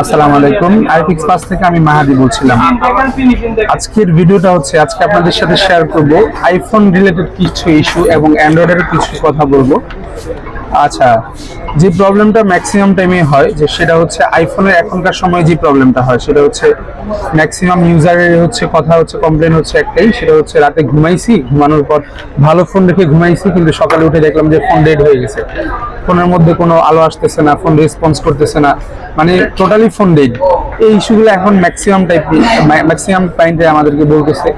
আসসালামু আলাইকুম। আইফিক্স পাস থেকে আমি মাহাদি বলছিলাম। আজকের ভিডিওটা হচ্ছে, আজকে আপনাদের সাথে শেয়ার করব আইফোন রিলেটেড কিছু ইস্যু এবং অ্যান্ড্রয়েডের কিছু কথা বলব। আচ্ছা যে প্রবলেমটা ম্যাক্সিমাম টাইমে হয়, যে সেটা হচ্ছে আইফোনের এখনকার সময় যে প্রবলেমটা হয়, সেটা হচ্ছে ম্যাক্সিমাম ইউজারের হচ্ছে কথা হচ্ছে কমপ্লেন হচ্ছে একটাই, সেটা হচ্ছে রাতে ঘুমাইছি, ঘুমানোর পর ভালো ফোন রেখে ঘুমাইছি, কিন্তু সকালে উঠে দেখলাম যে ফোন ডেড হয়ে গেছে। ফোনের মধ্যে কোনো আলো আসতেছে না, ফোন রেসপন্স করতেছে না। মানে টোটালি ফোন ডেড এই ইস্যুগুলো এখন ম্যাক্সিমাম টাইপ ম্যাক্সিমাম পয়েন্টে আমাদেরকে বলতেছে।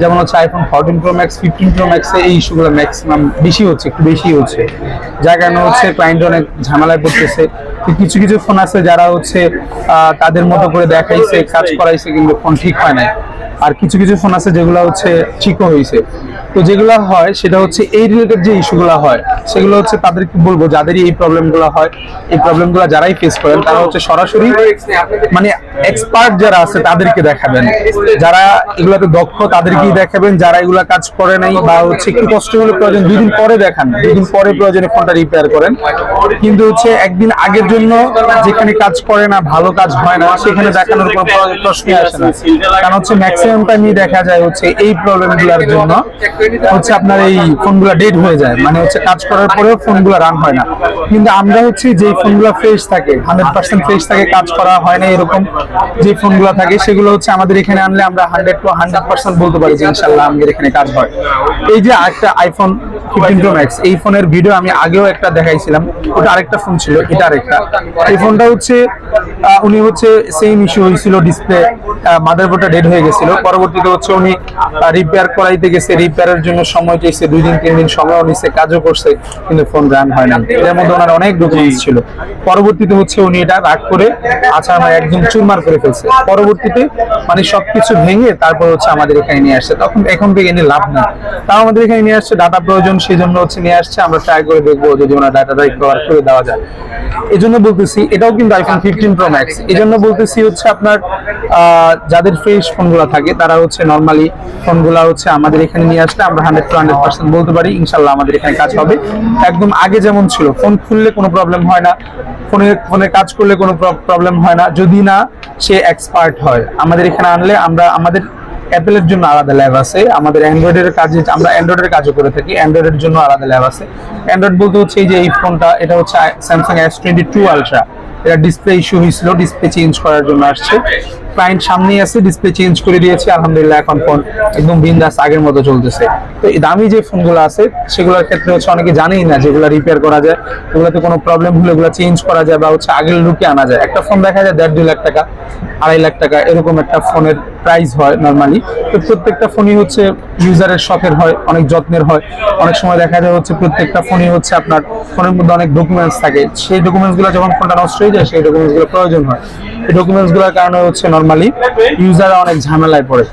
যেমন হচ্ছে iPhone fourteen pro max fifteen pro ম্যাক্সে এই ইস্যুগুলো ম্যাক্সিমাম বেশি হচ্ছে, একটু বেশি হচ্ছে। যার কারণে হচ্ছে ক্লায়েন্ট অনেক ঝামেলায় পড়তেছে। কিছু কিছু ফোন আছে যারা হচ্ছে তাদের মতো করে দেখাইছে, কাজ করাইছে, কিন্তু ফোন ঠিক হয় নাই। আর কিছু কিছু ফোন আছে যেগুলো হচ্ছে ঠিকও হয়েছে তো যেগুলো হয়, সেটা হচ্ছে এই রিলেটেড যে ইস্যুগুলো হয়, সেগুলো হচ্ছে তাদেরকে বলব, যাদেরই এই প্রবলেমগুলো হয়, এই প্রবলেমগুলো যারাই ফেস করেন, তারা হচ্ছে সরাসরি মানে এক্সপার্ট যারা আছে, তাদেরকে দেখাবেন। যারা এগুলাতে দক্ষ, তাদেরকেই দেখাবেন। যারা এগুলা কাজ করে নাই বা হচ্ছে একটু কষ্ট হলে প্রয়োজন, দুই দিন পরে দেখান। দুই দিন পরে প্রয়োজনে ফোনটা রিপেয়ার করেন। কিন্তু হচ্ছে একদিন আগের জন্য যেখানে কাজ করে না, ভালো কাজ হয় না, সেখানে দেখানোর কোনো প্রশ্নই আসে না। কারণ হচ্ছে ম্যাক্সিমাম টাইমই দেখা যায় হচ্ছে এই প্রবলেমগুলোর জন্য, হচ্ছে আপনার এই ফোনগুলো ডেড হয়ে যায় মানে হচ্ছে কাজ করার পরেও ফোনগুলো রান হয় না। কিন্তু আমরা হচ্ছে যে ফোনগুলো ফ্রেশ থাকে হান্ড্রেড পার্সেন্ট ফ্রেশ থাকে, কাজ করা হয় না এরকম যে ফোনগুলো থাকে, সেগুলো হচ্ছে আমাদের এখানে আনলে আমরা হান্ড্রেড টু হান্ড্রেড পার্সেন্ট বলতে পারি যে ইনশাল্লাহ আমাদের এখানে কাজ হয়। এই যে একটা আইফোন ফিফটিন প্রো ম্যাক্স এই ফোনের ভিডিও আমি আগেও একটা দেখাইছিলাম, ওটা আরেকটা ফোন ছিল, এটা আরেকটা। এই ফোনটা হচ্ছে উনি হচ্ছে সেম ইস্যু হয়েছিল ডিসপ্লে মাদার মাদারবোর্ডটা ডেড হয়ে গেছিল। পরবর্তীতে হচ্ছে উনি রিপেয়ার করাইতে গেছে রিপেয়ারের জন্য সময় চাইছে দুই দিন তিন দিন সময় নিচ্ছে কাজও করছে কিন্তু ফোন রান হয় না এর মধ্যে ওনার অনেক ডকুমেন্টস ছিল। পরবর্তীতে হচ্ছে উনি এটা রাগ করে আচ্ছা আমার একদম চুরমার করে ফেলছে। পরবর্তীতে মানে সবকিছু ভেঙে তারপর হচ্ছে আমাদের এখানে নিয়ে আসছে। তখন এখন থেকে এনে লাভ নেই। তাও আমাদের এখানে নিয়ে আসছে ডাটা প্রয়োজন সেই জন্য হচ্ছে নিয়ে আসছে। আমরা ট্রাই করে দেখব যদি ওনার ডাটাটা রিকভার করে দেওয়া যায়। এই জন্য বলতেছি এটাও কিন্তু আইফোন ফিফটিন প্রো ম্যাক্স এই জন্য বলতেছি হচ্ছে আপনার যাদের ফ্রেশ ফোনগুলো থাকে, তারা হচ্ছে নর্মালি ফোনগুলো হচ্ছে আমাদের এখানে নিয়ে আসলে আমরা হান্ড্রেড টু হান্ড্রেড পার্সেন্ট বলতে পারি ইনশাল্লাহ আমাদের এখানে কাজ হবে। একদম আগে যেমন ছিল ফোন খুললে কোনো প্রবলেম হয় না ফোনে ফোনে কাজ করলে কোনো প্রবলেম হয় না, যদি না সে এক্সপার্ট হয়। আমাদের এখানে আনলে আমরা, আমাদের অ্যাপেলের জন্য আলাদা ল্যাব আছে, আমাদের অ্যান্ড্রয়েডের কাজে, আমরা অ্যান্ড্রয়েডের কাজও করে থাকি অ্যান্ড্রয়েডের জন্য আলাদা ল্যাব আছে। অ্যান্ড্রয়েড বলতে হচ্ছে এই যে এই ফোনটা এটা হচ্ছে Samsung S twenty two ultra এটা ডিসপ্লে ইস্যু হয়েছিল ডিসপ্লে চেঞ্জ করার জন্য আসছে। ক্লায়েন্ট সামনেই আছে ডিসপ্লে চেঞ্জ করে দিয়েছি, আলহামদুলিল্লাহ এখন ফোন একদম বিন্দাস আগের মতো চলতেছে। তো এই দামি যে ফোনগুলো আছে, সেগুলোর ক্ষেত্রে হচ্ছে অনেকে জানেই না যেগুলো রিপেয়ার করা যায় ওগুলোতে কোনো প্রবলেম হলে ওগুলো চেঞ্জ করা যায় বা হচ্ছে আগের লুকে আনা যায়। একটা ফোন দেখা যায় দেড় দুই লাখ টাকা, আড়াই লাখ টাকা, এরকম একটা ফোনের প্রাইস হয় নর্মালি তো প্রত্যেকটা ফোনই হচ্ছে ইউজারের শখের হয়, অনেক যত্নের হয়। অনেক সময় দেখা যায় হচ্ছে প্রত্যেকটা ফোনই হচ্ছে আপনার ফোনের মধ্যে অনেক ডকুমেন্টস থাকে। সেই ডকুমেন্টসগুলো যখন ফোনটা নষ্ট হয়ে যায়, সেই ডকুমেন্টসগুলো প্রয়োজন হয়। ডকুমেন্টসগুলোর কারণে হচ্ছে নর্মালি ইউজাররা অনেক ঝামেলায় পড়ে।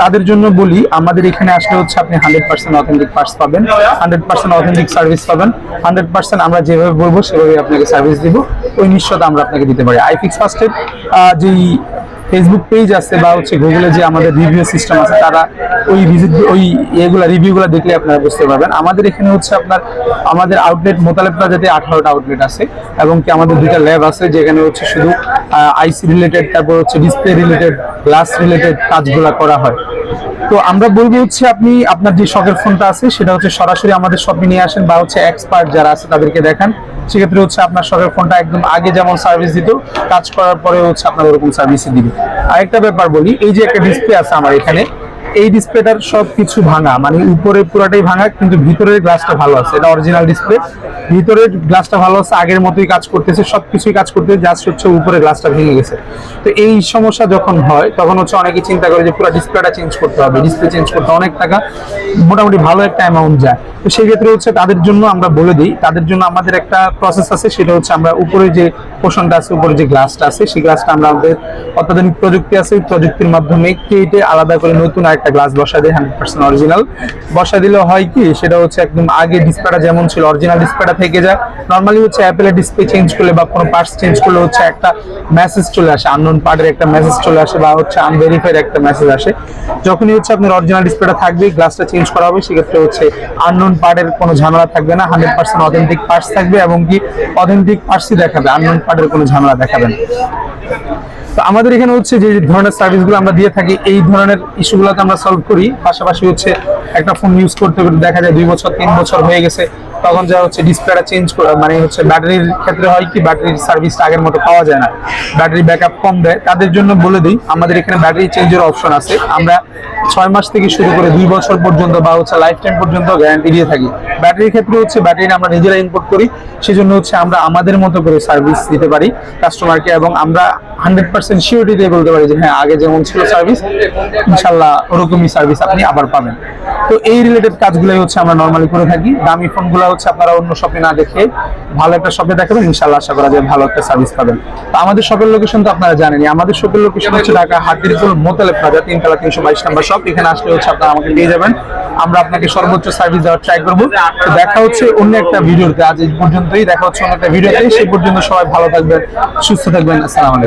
তাদের জন্য বলি, আমাদের এখানে আসলে হচ্ছে আপনি হান্ড্রেড পার্সেন্ট অথেন্টিক পার্স পাবেন। হান্ড্রেড পার্সেন্ট অথেন্টিক সার্ভিস পাবেন। হান্ড্রেড পার্সেন্ট আমরা যেভাবে বলব সেভাবে আপনাকে সার্ভিস দিব। ওই নিশ্চয়তা আমরা আপনাকে দিতে পারি। আইফিক্স ফার্স্টের যেই ফেসবুক পেজ আছে বা হচ্ছে গুগলে যে আমাদের রিভিউ সিস্টেম আছে, তারা ওই ভিজিট ওই এগুলো রিভিউগুলো দেখলে আপনারা বুঝতে পারবেন। আমাদের এখানে হচ্ছে আপনার, আমাদের আউটলেট মোতালেব প্লাজাতে আঠারোটা আউটলেট আছে এবং কি আমাদের দুইটা ল্যাব আছে, যেখানে হচ্ছে শুধু আইসি রিলেটেড তারপর হচ্ছে ডিসপ্লে রিলেটেড গ্লাস রিলেটেড কাজগুলো করা হয়। তো আমরা বলব হচ্ছে আপনি, আপনার যে শখের ফোনটা আছে, সেটা হচ্ছে সরাসরি আমাদের শপে নিয়ে আসেন বা হচ্ছে এক্সপার্ট যারা আছে তাদেরকে দেখান। সেক্ষেত্রে হচ্ছে আপনার শখের ফোনটা একদম আগে যেমন সার্ভিস দিত, কাজ করার পরে হচ্ছে আপনার ওরকম সার্ভিসই দিবে। আরেকটা ব্যাপার বলি, এই যে একটা ডিসপ্লে আছে আমার এখানে এই ডিসপ্লেটার সব কিছু ভাঙা। মানে উপরে পুরাটাই ভাঙা, কিন্তু ভিতরের গ্লাসটা ভালো আছে। এটা অরিজিনাল ডিসপ্লে ভিতরের গ্লাসটা ভালো আছে, আগের মতোই কাজ করতেছে, সবকিছুই কাজ করতেছে জাস্ট হচ্ছে উপরে গ্লাসটা ভেঙে গেছে। তো এই সমস্যা যখন হয়, তখন হচ্ছে অনেকে চিন্তা করে যে পুরো ডিসপ্লেটা চেঞ্জ করতে হবে। ডিসপ্লে চেঞ্জ করতে অনেক টাকা, মোটামুটি ভালো একটা অ্যামাউন্ট যায়। তো সেই ক্ষেত্রে হচ্ছে তাদের জন্য আমরা বলে দিই, তাদের জন্য আমাদের একটা প্রসেস আছে, সেটা হচ্ছে আমরা উপরে যে পোষণটা আছে, উপরে যে গ্লাসটা আছে, সেই গ্লাসটা আমরা আমাদের অত্যাধুনিক প্রযুক্তি আছে প্রযুক্তির মাধ্যমে কেটে আলাদা করে নতুন আরেকটা গ্লাস বসা দেয় হান্ড্রেড পার্সেন্ট অরিজিনাল বসা দিলে হয় কি, সেটা হচ্ছে একদম আগে ডিসপ্লেটা যেমন ছিল অরিজিনাল ডিসপ্লেটা থেকে যায়। নর্মালি হচ্ছে অ্যাপেলের ডিসপ্লে চেঞ্জ করলে বা কোনো পার্টস চেঞ্জ করলে হচ্ছে একটা মেসেজ চলে আসে আননোন পার্টের একটা মেসেজ চলে আসে বা হচ্ছে আনভেরিফাইড একটা মেসেজ আসে। যখনই হচ্ছে আপনার অরিজিনাল ডিসপ্লেটা থাকবে গ্লাসটা চেঞ্জ করা হবে, সেক্ষেত্রে হচ্ছে আননোন পার্টের কোনো ঝামেলা থাকবে না হান্ড্রেড পার্সেন্ট অথেন্টিক পার্টস থাকবে এবং কি অথেন্টিক পার্টসই দেখাবে আননোন পার্টের কোনো ঝামেলা দেখাবেন? তো আমাদের এখানে হচ্ছে যে ধরনের সার্ভিসগুলো আমরা দিয়ে থাকি, এই ধরনের ইস্যুগুলোকে আমরা সলভ করি। পাশাপাশি হচ্ছে একটা ফোন ইউজ করতে করতে দেখা যায় দুই বছর, তিন বছর হয়ে গেছে। তখন যা হচ্ছে ডিসপ্লেটা চেঞ্জ করা মানে হচ্ছে ব্যাটারির ক্ষেত্রে হয় কি ব্যাটারির সার্ভিসটা আগের মতো পাওয়া যায় না। ব্যাটারি ব্যাকআপ কম দেয়। তাদের জন্য বলে দিই, আমাদের এখানে ব্যাটারি চেঞ্জের অপশন আছে। আমরা ছয় মাস থেকে শুরু করে দুই বছর পর্যন্ত বা হচ্ছে লাইফ টাইম পর্যন্ত গ্যারান্টি দিয়ে থাকি। ব্যাটারির ক্ষেত্রে হচ্ছে ব্যাটারি আমরা নিজেরা ইম্পোর্ট করি। সেজন্য হচ্ছে আমরা আমাদের মতো করে সার্ভিস দিতে পারি কাস্টমারকে এবং আমরা হান্ড্রেড পার্সেন্ট সিওরিটি দিয়ে বলতে পারি যে হ্যাঁ আগে যেমন ছিল সার্ভিস ইনশাল্লাহ ওরকমই সার্ভিস আপনি আবার পাবেন। তো এই রিলেটেড কাজগুলোই হচ্ছে আমরা নর্মালি করে থাকি। দামি ফোনগুলো হচ্ছে আপনারা অন্য শপে না দেখে ভালো একটা শপে দেখাবেন ইনশাল্লাহ আশা করা যায় ভালো একটা সার্ভিস পাবেন। তো আমাদের শপের লোকেশন তো আপনারা জানেনই। আমাদের শপের লোকেশন হচ্ছে ঢাকা হাতিরপুল মোতালে প্লাজা তিনতলা তিনশো বাইশ নাম্বার শপ এখানে আসলে হচ্ছে আপনারা আমাকে নিয়ে যাবেন। আমরা আপনাকে সর্বোচ্চ সার্ভিস দেওয়ার ট্রাই করব। তো দেখা হচ্ছে অন্য একটা ভিডিওতে। আজ এই পর্যন্তই। দেখা হচ্ছে অন্য একটা ভিডিওতে। সেই পর্যন্ত সবাই ভালো থাকবেন, সুস্থ থাকবেন। আসসালামু আলাইকুম।